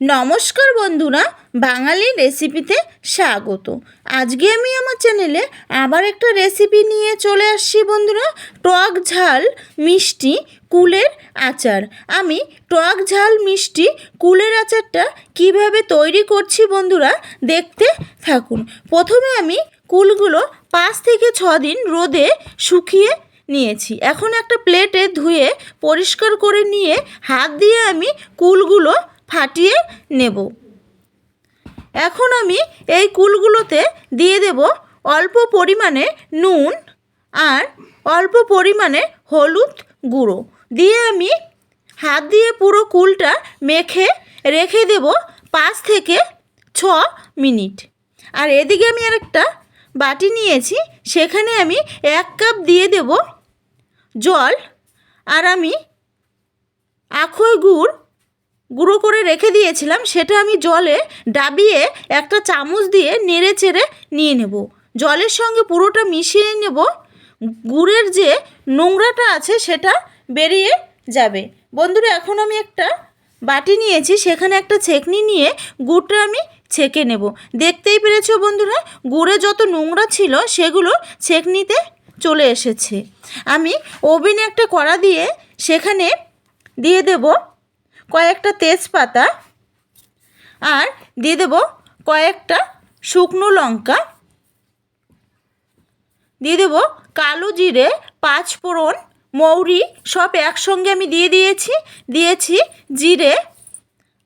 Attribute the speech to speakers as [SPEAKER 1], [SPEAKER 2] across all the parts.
[SPEAKER 1] নমস্কার বন্ধুরা, বাঙালি রেসিপিতে স্বাগত। আজকে আমি আমার চ্যানেলে আবার একটা রেসিপি নিয়ে চলে আসছি বন্ধুরা, টক ঝাল মিষ্টি কুলের আচার। আমি টক ঝাল মিষ্টি কুলের আচারটা কীভাবে তৈরি করছি বন্ধুরা, দেখতে থাকুন। প্রথমে আমি কুলগুলো পাঁচ থেকে ছ দিন রোদে শুকিয়ে নিয়েছি। এখন একটা প্লেটে ধুয়ে পরিষ্কার করে নিয়ে হাত দিয়ে আমি কুলগুলো ফাটিয়ে নেব। এখন আমি এই কুলগুলোতে দিয়ে দেব অল্প পরিমাণে নুন আর অল্প পরিমাণে হলুদ গুঁড়ো। দিয়ে আমি হাত দিয়ে পুরো কুলটা মেখে রেখে দেব পাঁচ থেকে ছ মিনিট। আর এদিকে আমি আরেকটা বাটি নিয়েছি, সেখানে আমি এক কাপ দিয়ে দেব জল। আর আমি আখই গুড় গুঁড়ো করে রেখে দিয়েছিলাম, সেটা আমি জলে ডাবিয়ে একটা চামচ দিয়ে নেড়ে চেড়ে নিয়ে নেব। জলের সঙ্গে পুরোটা মিশিয়ে নেব। গুড়ের যে নোংরাটা আছে সেটা বেরিয়ে যাবে। বন্ধুরা, এখন আমি একটা বাটি নিয়েছি, সেখানে একটা ছেঁকনি নিয়ে গুড়টা আমি ছেঁকে নেব। দেখতেই পেরেছ বন্ধুরা, গুড়ে যত নোংরা ছিল সেগুলো ছেঁকনিতে চলে এসেছে। আমি ওভেনে একটা কড়া দিয়ে সেখানে দিয়ে দেব কয়েকটা তেজপাতা আর দিয়ে দেব কয়েকটা শুকনো লঙ্কা। দিয়ে দেব কালো জিরে, পাঁচ ফোড়ন, মৌরি সব একসঙ্গে আমি দিয়ে দিয়েছি। দিয়েছি জিরে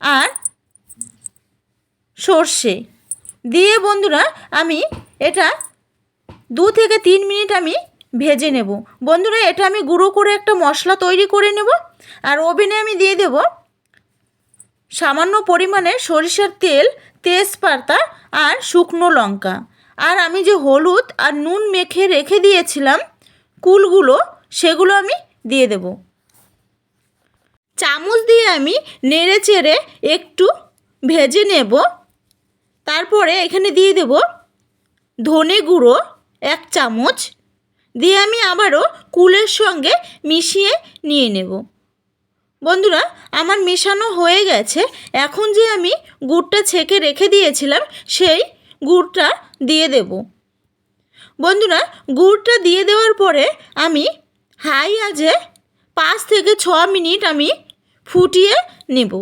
[SPEAKER 1] আর সর্ষে। দিয়ে বন্ধুরা আমি এটা দু থেকে তিন মিনিট আমি ভেজে নেব। বন্ধুরা এটা আমি গুঁড়ো করে একটা মশলা তৈরি করে নেব। আর ওভেনে আমি দিয়ে দেব সামান্য পরিমাণে সরিষার তেল, তেজপাতা আর শুকনো লঙ্কা। আর আমি যে হলুদ আর নুন মেখে রেখে দিয়েছিলাম, কুলগুলো, সেগুলো আমি দিয়ে দেব। চামচ দিয়ে আমি নেড়ে চেড়ে একটু ভেজে নেব। তারপরে এখানে দিয়ে দেব ধনে গুঁড়ো এক চামচ। দিয়ে আমি আবারও কুলের সঙ্গে মিশিয়ে নিয়ে নেব। বন্ধুরা, আমার মেশানো হয়ে গেছে। এখন যে আমি গুড়টা ছেঁকে রেখে দিয়েছিলাম, সেই গুড়টা দিয়ে দেব। বন্ধুরা, গুড়টা দিয়ে দেওয়ার পরে আমি হাই আজে পাঁচ থেকে ছ মিনিট আমি ফুটিয়ে নেব।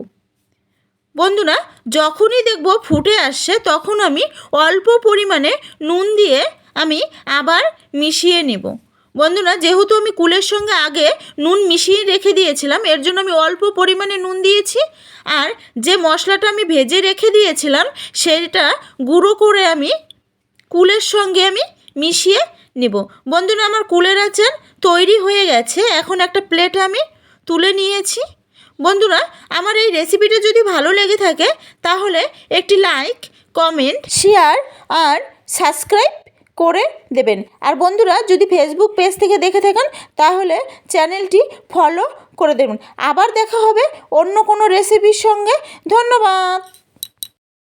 [SPEAKER 1] বন্ধুরা, যখনই দেখব ফুটে আসছে, তখন আমি অল্প পরিমাণে নুন দিয়ে আমি আবার মিশিয়ে নেব। বন্ধুরা, যেহেতু আমি কুলের সঙ্গে আগে নুন মিশিয়ে রেখে দিয়েছিলাম, এর জন্য আমি অল্প পরিমাণে নুন দিয়েছি। আর যে মশলাটা আমি ভেজে রেখে দিয়েছিলাম, সেটা গুঁড়ো করে আমি কুলের সঙ্গে আমি মিশিয়ে নেব। বন্ধুরা, আমার কুলের আচার তৈরি হয়ে গেছে। এখন একটা প্লেটে আমি তুলে নিয়েছি। বন্ধুরা, আমার এই রেসিপিটা যদি ভালো লেগে থাকে, তাহলে একটি লাইক, কমেন্ট, শেয়ার আর সাবস্ক্রাইব করে দেবেন। আর বন্ধুরা, যদি ফেসবুক পেজ থেকে দেখে থাকেন, তাহলে চ্যানেলটি ফলো করে দেবেন। আবার দেখা হবে অন্য কোনো রেসিপির সঙ্গে। ধন্যবাদ!